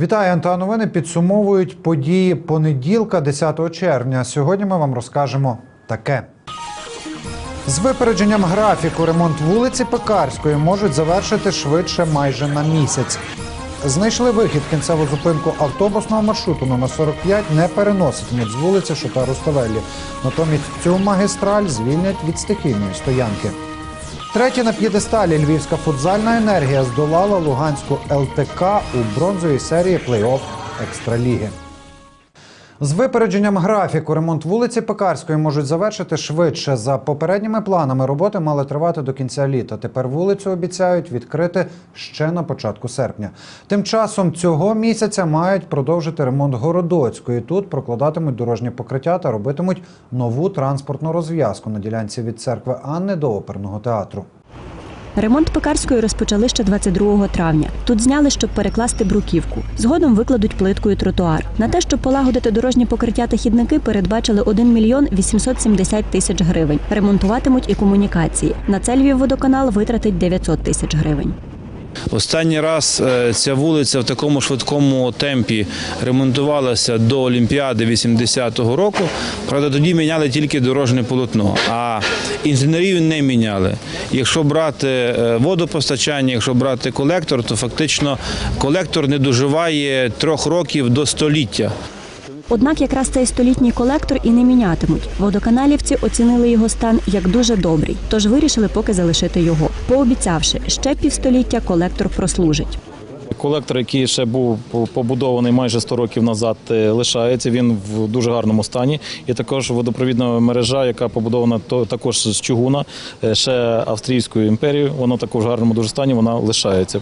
Вітаю, НТА підсумовують події понеділка, 10 червня. Сьогодні ми вам розкажемо таке. З випередженням графіку ремонт вулиці Пекарської можуть завершити швидше майже на місяць. Знайшли вихід кінцеву зупинку автобусного маршруту номер 45 не переноситимуть з вулиці Шота Руставелі. Натомість цю магістраль звільнять від стихійної стоянки. Третє на п'єдесталі львівська футзальна енергія здолала Луганську ЛТК у бронзовій серії плей-офф Екстраліги. З випередженням графіку ремонт вулиці Пекарської можуть завершити швидше. За попередніми планами роботи мали тривати до кінця літа. Тепер вулицю обіцяють відкрити ще на початку серпня. Тим часом цього місяця мають продовжити ремонт Городоцької. Тут прокладатимуть дорожнє покриття та робитимуть нову транспортну розв'язку на ділянці від церкви Анни до оперного театру. Ремонт пекарської розпочали ще 22 травня. Тут зняли, щоб перекласти бруківку. Згодом викладуть плиткою тротуар. На те, щоб полагодити дорожнє покриття та хідники, передбачили 1 мільйон 870 тисяч гривень. Ремонтуватимуть і комунікації. На це Львівводоканал витратить 900 тисяч гривень. Останній раз е, ця вулиця в такому швидкому темпі ремонтувалася до Олімпіади 80-го року. Правда, тоді міняли тільки дорожнє полотно, а інженерію не міняли. Якщо брати е, водопостачання, якщо брати колектор, то фактично колектор не доживає трьох років до століття. Однак якраз цей столітній колектор і не мінятимуть. Водоканалівці оцінили його стан як дуже добрий, тож вирішили поки залишити його, пообіцявши, ще півстоліття колектор прослужить. Колектор, який ще був побудований майже 100 років назад, е, лишається. Він в дуже гарному стані. І також водопровідна мережа, яка побудована також з чугуна, е, ще Австрійською імперією. Вона також в гарному дуже стані, вона лишається.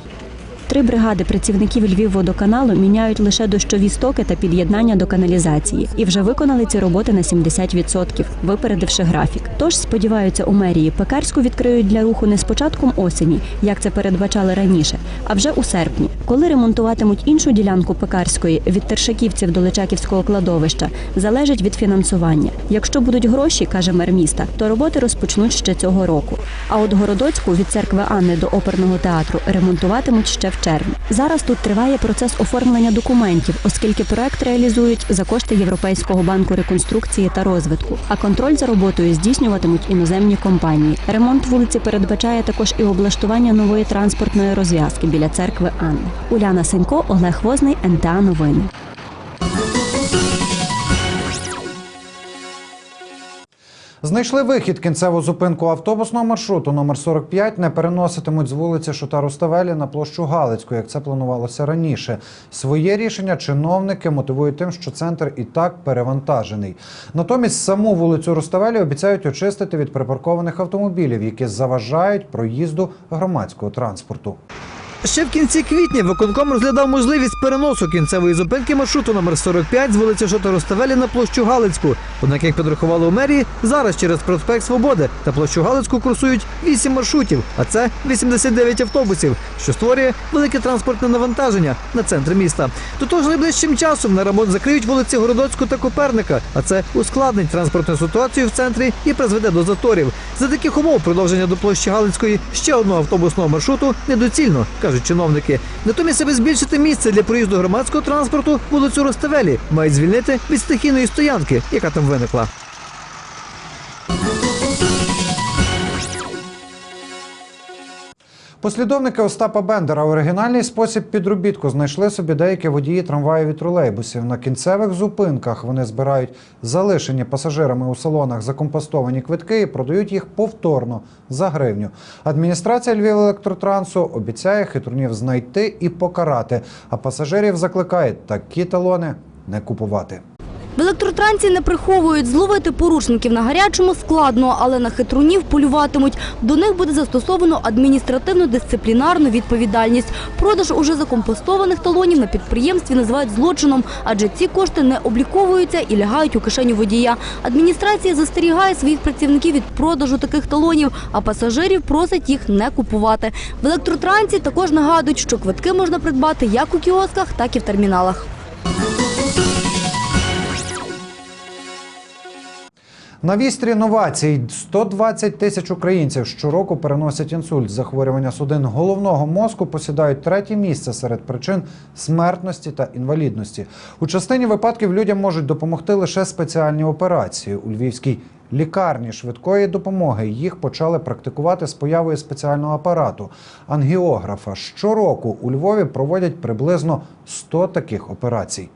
Три бригади працівників Львівводоканалу міняють лише дощові стоки та під'єднання до каналізації і вже виконали ці роботи на 70%, випередивши графік. Тож сподіваються у мерії Пекарську відкриють для руху не з початком осені, як це передбачали раніше, а вже у серпні, коли ремонтуватимуть іншу ділянку Пекарської від Тершаківців до Личаківського кладовища, залежить від фінансування. Якщо будуть гроші, каже мер міста, то роботи розпочнуть ще цього року. А от Городоцьку від церкви Анни до оперного театру ремонтуватимуть ще в червні. Зараз тут триває процес оформлення документів, оскільки проект реалізують за кошти Європейського банку реконструкції та розвитку. А контроль за роботою здійснюватимуть іноземні компанії. Ремонт вулиці передбачає також і облаштування нової транспортної розв'язки біля церкви Анни. Уляна Сенько, Олег Возний, НТА Новини. Знайшли вихід кінцеву зупинку автобусного маршруту номер 45 не переноситимуть з вулиці Шота Руставелі на площу Галицьку, як це планувалося раніше. Своє рішення чиновники мотивують тим, що центр і так перевантажений. Натомість саму вулицю Руставелі обіцяють очистити від припаркованих автомобілів, які заважають проїзду громадського транспорту. Ще в кінці квітня виконком розглядав можливість переносу кінцевої зупинки маршруту номер 45 з вулиці Шота Руставелі на площу Галицьку. Однак, як підрахували у мерії, зараз через проспект Свободи та площу Галицьку курсують 8 маршрутів, а це 89 автобусів, що створює велике транспортне навантаження на центр міста. До того ж, найближчим часом на ремонт закриють вулиці Городоцьку та Коперника, а це ускладнить транспортну ситуацію в центрі і призведе до заторів. За таких умов продовження до площі Галицької ще одного автобусного маршруту недоцільно, кажуть чиновники. Натомість, аби збільшити місце для проїзду громадського транспорту, вулицю Роставелі мають звільнити від стихійної стоянки, яка там виникла. Послідовники Остапа Бендера у оригінальний спосіб підробітку знайшли собі деякі водії трамваїв і тролейбусів. На кінцевих зупинках вони збирають залишені пасажирами у салонах закомпостовані квитки і продають їх повторно за гривню. Адміністрація Львівелектротрансу обіцяє хитрунів знайти і покарати, а пасажирів закликає такі талони не купувати. В електротрансі не приховують. Зловити порушників на гарячому складно, але на хитрунів полюватимуть. До них буде застосовано адміністративну дисциплінарну відповідальність. Продаж уже закомпостованих талонів на підприємстві називають злочином, адже ці кошти не обліковуються і лягають у кишеню водія. Адміністрація застерігає своїх працівників від продажу таких талонів, а пасажирів просить їх не купувати. В електротрансі також нагадують, що квитки можна придбати як у кіосках, так і в терміналах. На вістрі новацій 120 тисяч українців щороку переносять інсульт. Захворювання судин головного мозку посідають третє місце серед причин смертності та інвалідності. У частині випадків людям можуть допомогти лише спеціальні операції. У львівській лікарні швидкої допомоги їх почали практикувати з появою спеціального апарату ангіографа. Щороку у Львові проводять приблизно 100 таких операцій.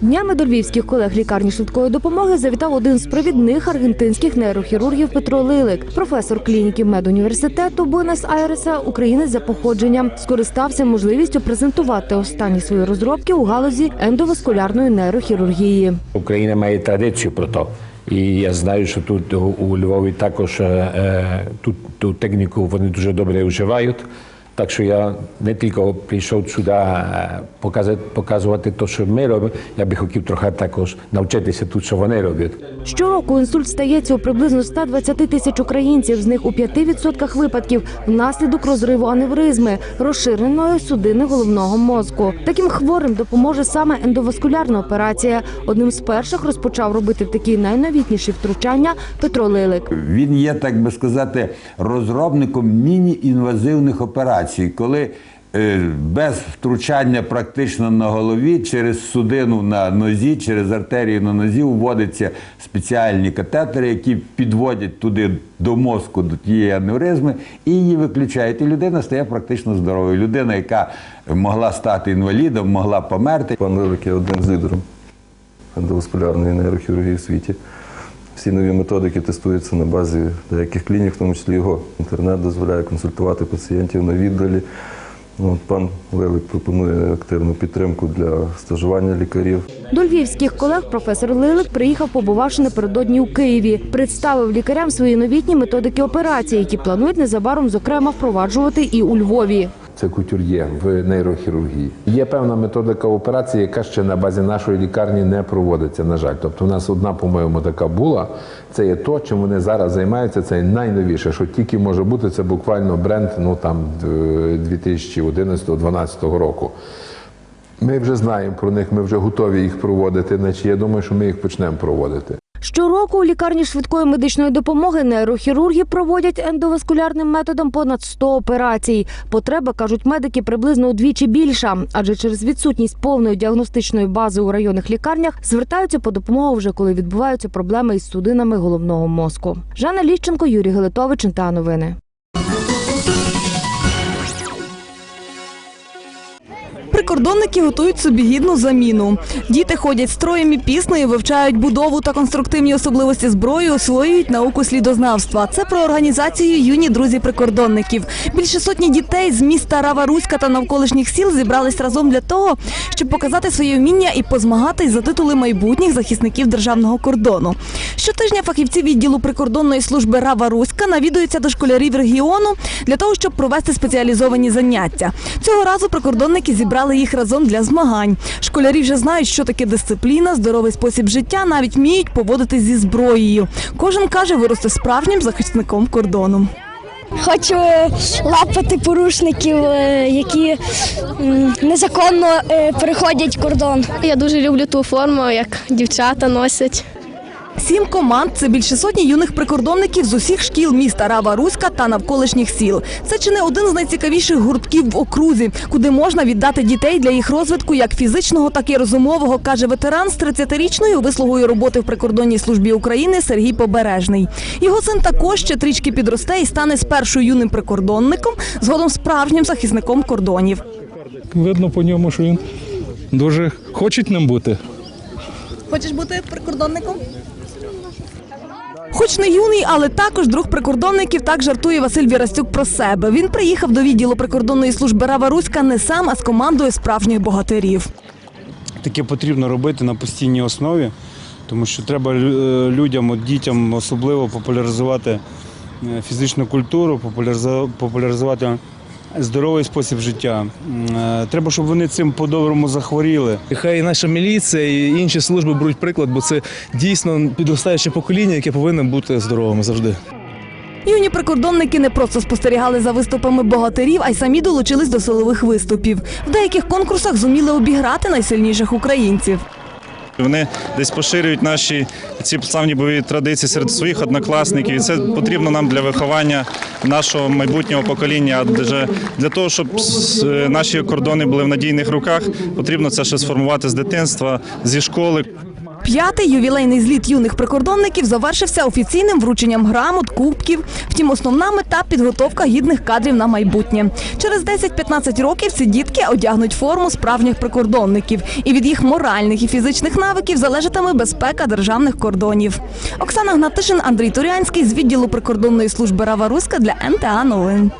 Днями до львівських колег лікарні швидкої допомоги завітав один з провідних аргентинських нейрохірургів Петро Лилик, професор клініки медуніверситету Буенос-Айреса, українець за походженням, скористався можливістю презентувати останні свої розробки у галузі ендоваскулярної нейрохірургії. Україна має традицію про то. І я знаю, що тут у- у Львові також е, е, ту, ту техніку вони дуже добре вживають. Так що я не тільки прийшов сюди е, показати, показувати те, що ми робимо, я би хотів трохи також навчитися тут, що вони роблять. Щороку інсульт стається у приблизно 120 тисяч українців, з них у 5% випадків внаслідок розриву аневризми, розширеної судини головного мозку. Таким хворим допоможе саме ендоваскулярна операція. Одним з перших розпочав робити такі найновітніші втручання Петро Лилик. Він є, так би сказати, розробником міні-інвазивних операцій, коли е, без втручання практично на голові через судину на нозі, через артерію на нозі вводяться спеціальні катетери, які підводять туди до мозку до тієї аневризми і її виключають. І людина стає практично здоровою. Людина, яка могла стати інвалідом, могла померти. Пан Левик є одним з лідером ендоваскулярної нейрохірургії в світі. Всі нові методики тестуються на базі деяких клінік, в тому числі його. Інтернет дозволяє консультувати пацієнтів на віддалі. Ну, от Пан Левик пропонує активну підтримку для стажування лікарів. До львівських колег професор Лилик приїхав, побувавши напередодні у Києві. Представив лікарям свої новітні методики операції, які планують незабаром, зокрема, впроваджувати і у Львові. Це кутюр'є в нейрохірургії. Є певна методика операції, яка ще на базі нашої лікарні не проводиться, на жаль. Тобто, у нас одна, по-моєму, така була. Це є то, чим вони зараз займаються. Це найновіше, що тільки може бути. Це буквально бренд ну там 2011-2012 року. Ми вже знаємо про них, ми вже готові їх проводити. Значить, я думаю, що ми їх почнемо проводити. Щороку у лікарні швидкої медичної допомоги нейрохірурги проводять ендоваскулярним методом понад 100 операцій. Потреба, кажуть медики, приблизно удвічі більша, адже через відсутність повної діагностичної бази у районних лікарнях звертаються по допомогу вже коли відбуваються проблеми із судинами головного мозку. Жанна Ліщенко, Юрій Гелетович, та Новини. Прикордонники готують собі гідну заміну. Діти ходять строєм і піснею, вивчають будову та конструктивні особливості зброї, освоюють науку слідознавства. Це про організацію юні друзі прикордонників. Більше сотні дітей з міста Рава Руська та навколишніх сіл зібрались разом для того, щоб показати своє вміння і позмагатись за титули майбутніх захисників державного кордону. Щотижня фахівці відділу прикордонної служби Рава Руська навідуються до школярів регіону для того, щоб провести спеціалізовані заняття. Цього разу прикордонники зібрали їх разом для змагань. Школярі вже знають, що таке дисципліна, здоровий спосіб життя, навіть вміють поводитись зі зброєю. Кожен каже, виросте справжнім захисником кордону. Хочу е, лапати порушників, е, які незаконно е, переходять кордон. Я дуже люблю ту форму, як дівчата носять. Сім команд це більше сотні юних прикордонників з усіх шкіл міста Рава Руська та навколишніх сіл. Це чи не один з найцікавіших гуртків в окрузі, куди можна віддати дітей для їх розвитку як фізичного, так і розумового, каже ветеран з 30-річною вислугою роботи в прикордонній службі України Сергій Побережний. Його син також ще трішки підросте і стане спершу юним прикордонником, згодом справжнім захисником кордонів. Видно по ньому, що він дуже хоче ним бути. Хочеш бути прикордонником? Хоч не юний, але також друг прикордонників, так жартує Василь Вірастюк про себе. Він приїхав до відділу прикордонної служби Рава Руська не сам, а з командою справжніх богатирів. Таке потрібно робити на постійній основі, тому що треба е, людям, дітям особливо популяризувати е, фізичну культуру, популяризу- популяризувати здоровий спосіб життя. Е, Треба, щоб вони цим по-доброму захворіли. Хай наша міліція і інші служби беруть приклад, бо це дійсно підростаюче покоління, яке повинно бути здоровим завжди. Юні прикордонники не просто спостерігали за виступами богатирів, а й самі долучились до силових виступів. В деяких конкурсах зуміли обіграти найсильніших українців. Вони десь поширюють наші ці славні бойові традиції серед своїх однокласників. І це потрібно нам для виховання нашого майбутнього покоління. Адже для того, щоб наші кордони були в надійних руках, потрібно це ще сформувати з дитинства, зі школи. П'ятий ювілейний зліт юних прикордонників завершився офіційним врученням грамот, кубків. Втім, основна мета підготовка гідних кадрів на майбутнє. Через 10-15 років ці дітки одягнуть форму справжніх прикордонників, і від їх моральних і фізичних навиків залежатиме безпека державних кордонів. Оксана Гнатишин, Андрій Турянський з відділу прикордонної служби Рава Руська для НТА Новин.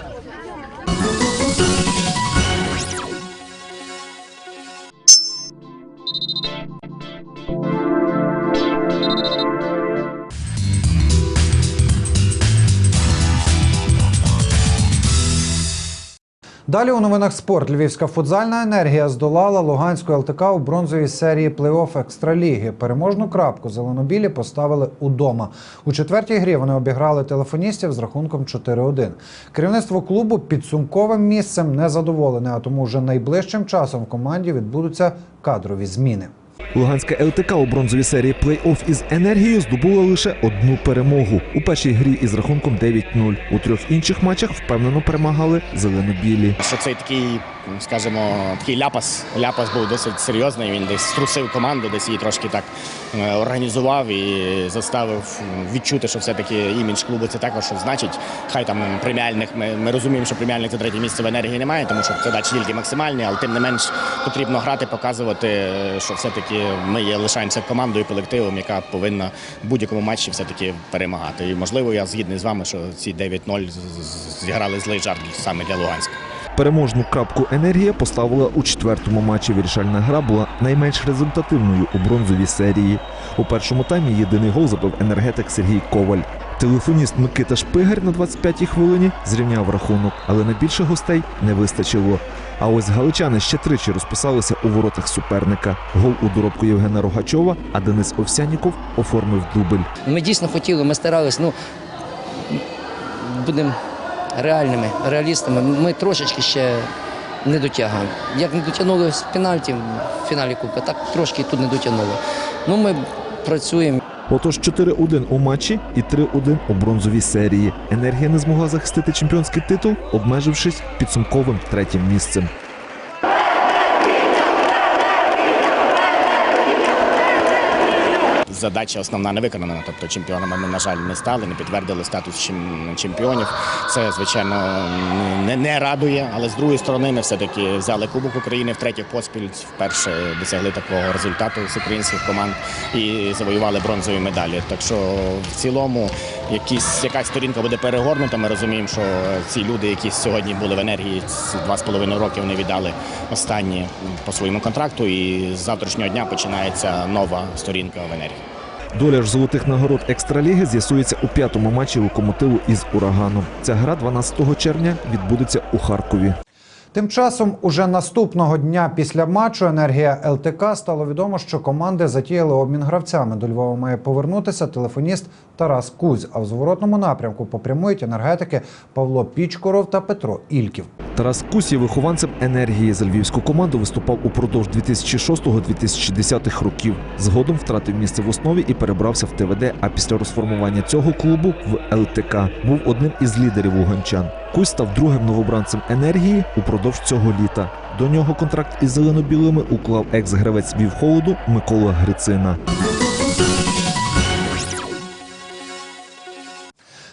Далі у новинах спорт. Львівська футзальна енергія здолала Луганську ЛТК у бронзовій серії плей-офф екстраліги. Переможну крапку зеленобілі поставили удома. У четвертій грі вони обіграли телефоністів з рахунком 4-1. Керівництво клубу підсумковим місцем не задоволене, а тому вже найближчим часом в команді відбудуться кадрові зміни. Луганська ЛТК у бронзовій серії плей-офф із енергією здобула лише одну перемогу у першій грі із рахунком 9-0. У трьох інших матчах впевнено перемагали зелено-білі. Що цей такий, скажімо, такий ляпас. Ляпас був досить серйозний. Він десь струсив команду, десь її трошки так е, організував і заставив відчути, що все-таки імідж клубу це також значить. Хай там преміальних. Ми, ми розуміємо, що преміальних це третє місце в енергії немає, тому що задачі тільки максимальні, але тим не менш потрібно грати, показувати, е, що все-таки ми є лишаємося командою, колективом, яка повинна в будь-якому матчі все-таки перемагати. І можливо, я згідний з вами, що ці 9-0 з- з- зіграли злий жарт саме для Луганська. Переможну крапку енергія поставила у четвертому матчі. Вирішальна гра була найменш результативною у бронзовій серії. У першому таймі єдиний гол забив енергетик Сергій Коваль. Телефоніст Микита Шпигар на 25-й хвилині зрівняв рахунок, але на більше гостей не вистачило. А ось галичани ще тричі розписалися у воротах суперника. Гол у доробку Євгена Рогачова, а Денис Овсяніков оформив дубль. Ми дійсно хотіли, ми старались, ну будемо реальними, реалістами. Ми трошечки ще не дотягуємо. Як не дотягнули з пенальті в фіналі Кубка, так трошки тут не дотягнули. Ну ми працюємо. Отож 4-1 у матчі і 3-1 у бронзовій серії. Енергія не змогла захистити чемпіонський титул, обмежившись підсумковим третім місцем. Задача основна не виконана. Тобто чемпіонами ми, на жаль, не стали, не підтвердили статус чемпіонів. Це, звичайно, не, не радує, але з другої сторони ми все-таки взяли Кубок України втретє поспіль, вперше досягли такого результату з українських команд і завоювали бронзові медалі. Так що в цілому якісь, якась сторінка буде перегорнута. Ми розуміємо, що ці люди, які сьогодні були в енергії, два з половиною роки вони віддали останні по своєму контракту, і з завтрашнього дня починається нова сторінка в енергії. Доля ж золотих нагород екстраліги з'ясується у п'ятому матчі локомотиву із ураганом. Ця гра 12 червня відбудеться у Харкові. Тим часом, уже наступного дня після матчу енергія ЛТК стало відомо, що команди затіяли обмін гравцями. До Львова має повернутися телефоніст Тарас Кузь. А в зворотному напрямку попрямують енергетики Павло Пічкоров та Петро Ільків. Тарас Кусь є вихованцем енергії за львівську команду. Виступав упродовж 2006-2010 років. Згодом втратив місце в основі і перебрався в ТВД. А після розформування цього клубу в ЛТК був одним із лідерів луганчан. Кусь став другим новобранцем енергії упродовж цього літа. До нього контракт із зелено-білими уклав екс-гравець Вівхолоду Микола Грицина.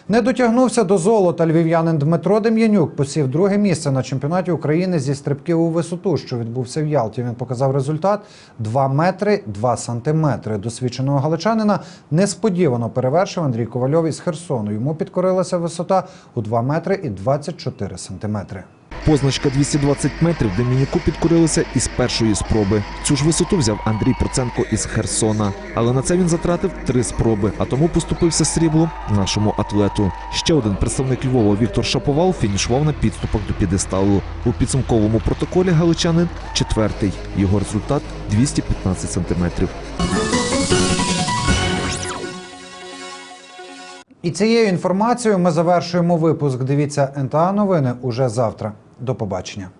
Не дотягнувся до золота львів'янин Дмитро Дем'янюк. Посів друге місце на чемпіонаті України зі стрибків у висоту, що відбувся в Ялті. Він показав результат 2 метри 2 сантиметри. Досвідченого галичанина несподівано перевершив Андрій Ковальов із Херсону. Йому підкорилася висота у 2 метри і 24 сантиметри. Позначка 220 метрів Демініку підкорилася із першої спроби. Цю ж висоту взяв Андрій Проценко із Херсона. Але на це він затратив три спроби, а тому поступився сріблом нашому атлету. Ще один представник Львова Віктор Шаповал фінішував на підступах до підесталу. У підсумковому протоколі галичанин четвертий. Його результат 215 сантиметрів. І цією інформацією ми завершуємо випуск. Дивіться НТА новини уже завтра. До побачення.